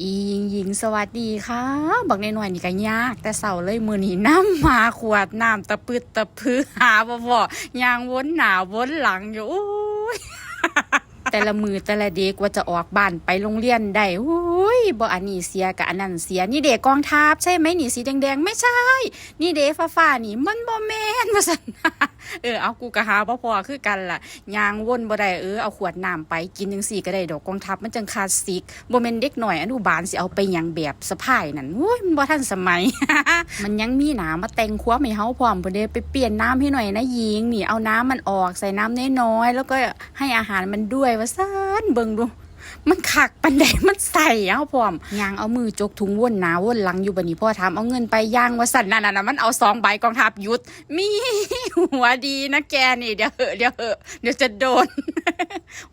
อีหญิงหญิงสวัสดีค่ะ บอกในหน่อยนี่ก็ยาก แต่เสาเลยมือนี้น้ำมาขวดน้ำตะพืดตะพือหาบ่บ่ยางวนหนาวนหลังอยู่แต่ละมือแต่ละเด็กว่าจะออกบ้านไปโรงเรียนได้โอ้ บ่อันนี้เสียกับอันนั้นเสีย นี่เด็กกองทัพใช่ไหมนี่สีแดงๆ ไม่ใช่ นี่เด็กฟ้าๆนี่มันบ่แมนว่าซั่นเออเอากูกะหาบ่พอคือกันล่ะยางวนบ่ได้เออเอาขวดน้ำไปกินจังซี่ก็ได้ดอกกองทัพมันจังคลาสสิกบ่แมนเด็กหน่อยอนุบาลสิเอาไปยังแบบสะพายนั่นโอ้ยมันบ่ทันสมัย มันยังมีหนามาแต่งครัวให้เฮาพร้อมพุ่นเด้ไปเปลี่ยนน้ำให้หน่อยนะหญิงนี่เอาน้ำมันออกใส่น้ำน้อยๆแล้วก็ให้อาหารมันด้วยว่าซั่นเบิ่งดู มันขักปันแดมันใส่เอาพร้อมยางเอามือจกถุงวนหนาวนหลังอยู่บันนี้พ่อถามเอาเงินไปย่างว่าสั่นนั่นน่ะมันเอาสองใบกองทัพยุดมีหัวดีนะแกนี่เดี๋ยวเหอะเดี๋ยวเหอะเดี๋ยวจะโดน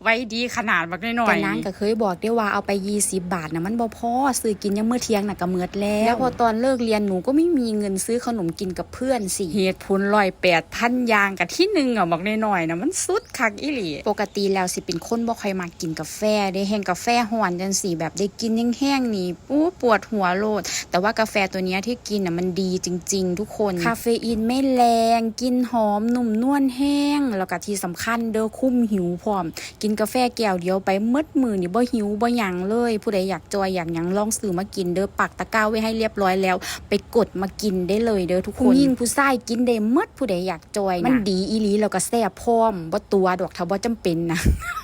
ไว้ดีขนาดบักน้อยๆแต่นางก็เคยบอกได้ว่าเอาไป20บาทนะมันบ่พอซื้อกินยังมื้อเที่ยงน่ะก็เมือดแล้ว แล้วพอตอนเลิกเรียนหนูก็ไม่มีเงินซื้อขนมกินกับเพื่อนสิเหตุผลลอยแปดพันยางกับที่หนึ่งอะบอกน้อยๆนะมันสุดคักอีหลีปกติแล้วสิเป็นคนบ่ค่อยมากินกาแฟได้แห้งกาแฟห่อนจังสีแบบได้กินแห้งๆนี่ปู้ปวดหัวโลด แต่ว่ากาแฟตัวเนี้ยที่กินน่ะมันดีจริง ๆ ทุกคนคาเฟอีนไม่แรงกินหอมนุ่มนวลแห้ง แล้วก็ที่สำคัญเด้อคุ้มหิวพร้อมกินกาแฟแก้วเดียวไปมืดมือนี่บ่หิวบ่หยังเลย ผู้ใดอยากจอยอยากหยังลองซื้อมากินเด้อปักตะกร้าไว้ให้เรียบร้อยแล้ว ไปกดมากินได้เลยเด้อทุกคนผู้หญิงผู้ชายกินได้หมดผู้ใดอยากจอยนะมันดีอีหลีแล้วก็แซ่บพร้อมบ่ตัวดอกถ้าบ่จำเป็นนะ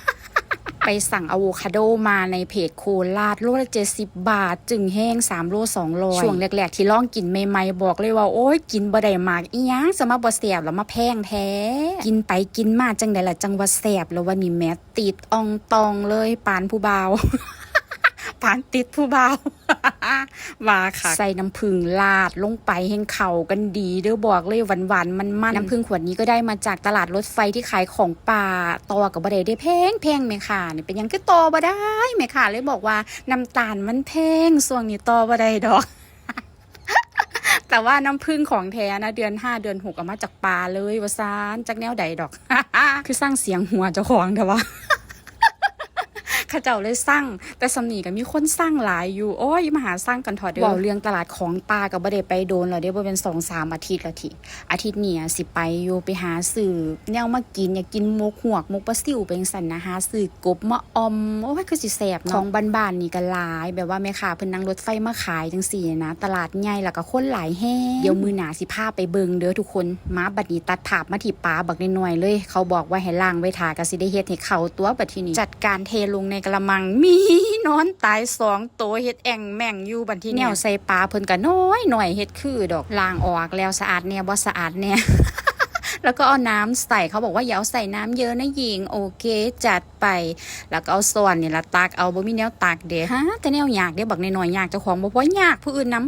ไป สั่งอะโวคาโดมาในเพจโคราชโลละเจ็ดสิบบาท จึงแห้งสามโลสองร้อยช่วงแรกๆ ที่ล่องกินใหม่ๆ บอกเลยว่า โอ้ยกินบ่ได้มากอีหยังสมาบ่แสบแล้วมาแพงแท้ กินไปกินมาจังไดล่ะจังว่าแสบแล้ววันนี้แม่ติดอองตองเลยปานผู้เบา ปานติดผู้เบา ว่าค่ะ ใส่น้ำผึ้งลาดลงไปให้เข่ากันดีเด้อบอกเลยหวานๆมันมันน้ำผึ้งขวดนี้ก็ได้มาจากตลาดรถไฟที่ขายของป่าตอกับบะเดได้แพงแพงแม่ค่ะเนี่ยเป็นยังคือต่อบ่ได้แม่ค่ะ เลยบอกว่าน้ำตาลมันแพงส่วงนี้ตอบ่ได้ดอกแต่ว่าน้ำผึ้งของแท้นะเดือนห้าเดือนหกเอามาจากป่าเลยว่าซานจากแนวใดดอก คือสร้างเสียงหัวเจ้าของแต่ว่า เขาเจ้าเลยสร้างแต่สำนีก็มีคนสร้างหลายอยู่โอ้ยมาหาสร้างกันถอดเด้อเว้าเรื่องตลาดของปลากับบ่ได้ไปโดนแล้วเด้บ่เป็นสองสามอาทิตย์ละทีอาทิตย์เนี้ยสิไปอยู่ไปหาสื่อแนวมากินอยากกินมกหวกมกปลาซิวเป็นสันนะหาสื่อกบมาอมโอ้ยคือสิแสบเนาะของบ้านๆนี่ก็หลาย แบบว่าแม่ค้าเพิ่นนั่งรถไฟมาขายจังซี่นะตลาดใหญ่แล้วก็คนหลายแฮงเดี๋ยวมือหนาสิพาไปเบิงเด้อทุกคนมาบัดนี้ตัดภาพมาที่ปลาบักน้อยเลย เขาบอกว่าให้ล้างไว้ทาก็สิได้เฮ็ดให้เขาตัวบัดทีนี้จัดการเทลงในกระมังมีนอนตายสองตัวเฮ็ดแอ่งแม่งอยู่บันทีแนวใส่ปลาเพิ่นก็น้อยหน่อยเฮ็ดคือดอกล้างออกแล้วสะอาดแน่บ่สะอาดเนี่ยแล้วก็เอาน้ำใส่เขาบอกว่าอย่าเอาใส่น้ำเยอะนะหญิงโอเค จัดไป แล้วก็เอาส่วนนี่ละตักเอาบ่มีแนวตักเด้ฮะแต่แนวอยากเด้บักน้อยๆอยากเจ้าของบ่พอยากผู้อื่นนํ